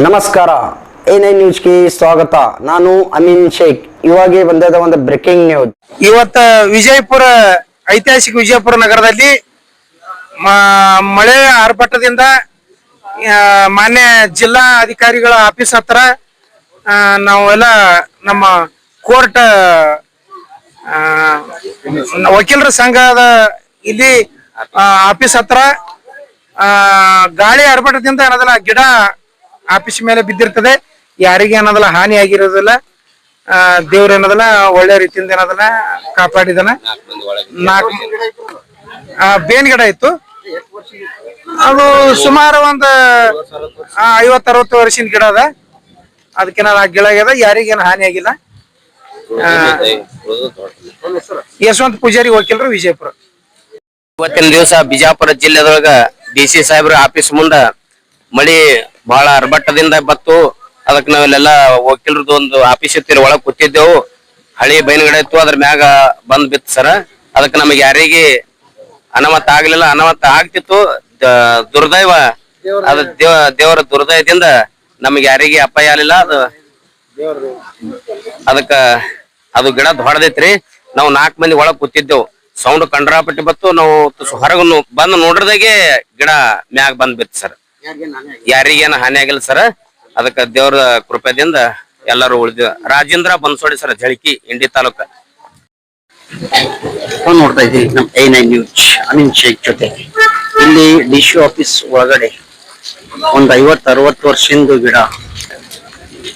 ನಮಸ್ಕಾರ. A nine ನ್ಯೂಸ್ಗೆ ಸ್ವಾಗತ. ನಾನು ಅಮೀನ್ ಶೇಖ್. ಇವಾಗೆ ಬಂದದ ಒಂದು ಬ್ರೇಕಿಂಗ್ ನ್ಯೂಸ್. ಇವತ್ತ ವಿಜಯಪುರ, ಐತಿಹಾಸಿಕ ವಿಜಯಪುರ ನಗರದಲ್ಲಿ ಮಳೆ ಆರ್ಭಟದಿಂದ ಮಾನ್ಯ ಜಿಲ್ಲಾ ಅಧಿಕಾರಿಗಳ ಆಫೀಸ್ ಹತ್ರ ನಾವೆಲ್ಲ ನಮ್ಮ ಕೋರ್ಟ್ ವಕೀಲರ ಸಂಘದ ಇಲ್ಲಿ ಆಫೀಸ್ ಹತ್ರ ಗಾಳಿ ಆರ್ಭಟದಿಂದ ಏನದಲ್ಲ ಗಿಡ ಆಫೀಸ್ ಮೇಲೆ ಬಿದ್ದಿರ್ತದೆ. ಯಾರಿಗೆ ಏನದಲ್ಲ ಹಾನಿ ಆಗಿರೋದಿಲ್ಲ. ಆ, ದೇವ್ರ ಏನದಲ್ಲ ಒಳ್ಳೆ ರೀತಿಯಿಂದ ಏನದಲ್ಲ ಕಾಪಾಡಿದನ. ನಾಲ್ಕು ಆ, ಬೇನ್ ಗಿಡ ಇತ್ತು. ಅದು ಸುಮಾರು ಒಂದು ಐವತ್ ಅರವತ್ತು ವರ್ಷದ ಗಿಡ ಅದ. ಅದಕ್ಕೆ ಆ ಗಿಡ ಆಗ್ಯದ. ಯಾರಿಗೇನು ಹಾನಿ ಆಗಿಲ್ಲ. ಯಶವಂತ ಪೂಜಾರಿ ವಕೀಲರು ವಿಜಯಪುರ. ಇವತ್ತಿನ ದಿವಸ ಬಿಜಾಪುರ ಜಿಲ್ಲೆದೊಳಗ ಡಿ ಸಿ ಸಾಹೇಬ್ರ ಆಫೀಸ್ ಮುಂದ ಮಳಿ ಬಹಳ ಅರ್ಭಟ್ಟದಿಂದ ಬತ್ತು ಅದಕ್ಕೆ ನಾವೆಲ್ಲ ವಕೀಲರದ್ದು ಒಂದು ಆಫೀಸ್ ಇತ್ತಿರ ಒಳಗ್ ಕೂತಿದ್ದೆವು. ಹಳಿ ಬೈನಗಡೆ ಇತ್ತು, ಅದ್ರ ಮ್ಯಾಗ ಬಂದ್ ಬಿತ್ತು ಸರ. ಅದಕ್ಕೆ ನಮಗೆ ಯಾರಿಗೆ ಅನಾಮತ ಆಗ್ಲಿಲ್ಲ. ಅನಾಮತ ಆಗ್ತಿತ್ತು. ದುರ್ದೈವ, ಅದ ದೇವ, ದೇವರ ದುರ್ದಯದಿಂದ ನಮಗೆ ಯಾರಿಗೆ ಅಪಾಯ ಆಗಲಿಲ್ಲ. ಅದು, ಅದಕ್ಕ ಅದು ಗಿಡ ಹೊಡೆದೈತ್ರಿ ನಾವು ನಾಲ್ಕು ಮಂದಿ ಒಳಗ್ ಕೂತಿದ್ದೆವು. ಸೌಂಡ್ ಕಂಡ್ರಾಪಟ್ಟಿ ಬತ್ತು ನಾವು ಹೊರಗ ಬಂದ್ ನೋಡ್ರದಾಗೆ ಗಿಡ ಮ್ಯಾಗ ಬಂದ್ ಬಿತ್ತು ಸರ್. ಯಾರಿಗೇನ ಹಾನಿ ಆಗಿಲ್ಲ ಸರ್. ಅದಕ್ಕ ದೇವ್ರ ಕೃಪೆದಿಂದ ಎಲ್ಲರೂ ಉಳಿದ ರಾಜೇಂದ್ರ ಬನ್ಸೋಡಿ ಸರ್ ಜಳಕಿ ಇಂಡಿ ತಾಲೂಕ. ನೋಡ್ತಾ ಇದ್ದೀವಿ ನಮ್ ಐ ನೈನ್ ನ್ಯೂಸ್ ಅನಿನ್ ಶೇಖ್ ಜೊತೆ. ಇಲ್ಲಿ ಡಿ ಸಿ ಆಫೀಸ್ ಒಳಗಡೆ ಒಂದ್ ಐವತ್ ಅರವತ್ತು ವರ್ಷದಿಂದ ಗಿಡ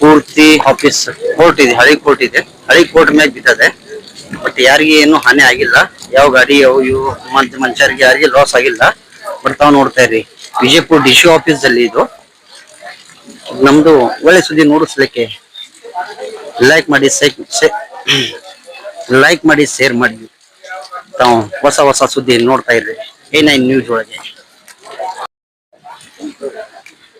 ಪೂರ್ತಿ ಆಫೀಸ್ ಕೋರ್ಟ್ ಇದೆ ಹಳಿ ಕೋರ್ಟ್ ಇದೆ. ಹಳಿ ಕೋರ್ಟ್ ಮ್ಯಾಗ ಬಿದ್ದದೆ. ಬಟ್ ಯಾರಿಗೆ ಏನು ಹಾನಿ ಆಗಿಲ್ಲ. ಯಾವ ಗಾಡಿ ಯಾವ ಇವು ಮನುಷ್ಯರಿಗೆ ಯಾರಿಗೆ ಲಾಸ್ ಆಗಿಲ್ಲ. ಬಟ್ ತಾವು ನೋಡ್ತಾ ಇರಿ ವಿಜಯಪುರ ಡಿ ಸಿ ಆಫೀಸ್ ಅಲ್ಲಿ ಇದು. ನಮ್ದು ಒಳ್ಳೆ ಸುದ್ದಿ ನೋಡಿಸ್ಲಿಕ್ಕೆ ಲೈಕ್ ಮಾಡಿ ಲೈಕ್ ಮಾಡಿ ಶೇರ್ ಮಾಡಿ. ತಾವು ಹೊಸ ಹೊಸ ಸುದ್ದಿ ನೋಡ್ತಾ ಇರ್ರಿ. ನೈನ್ ನ್ಯೂಸ್ ಒಳಗೆ.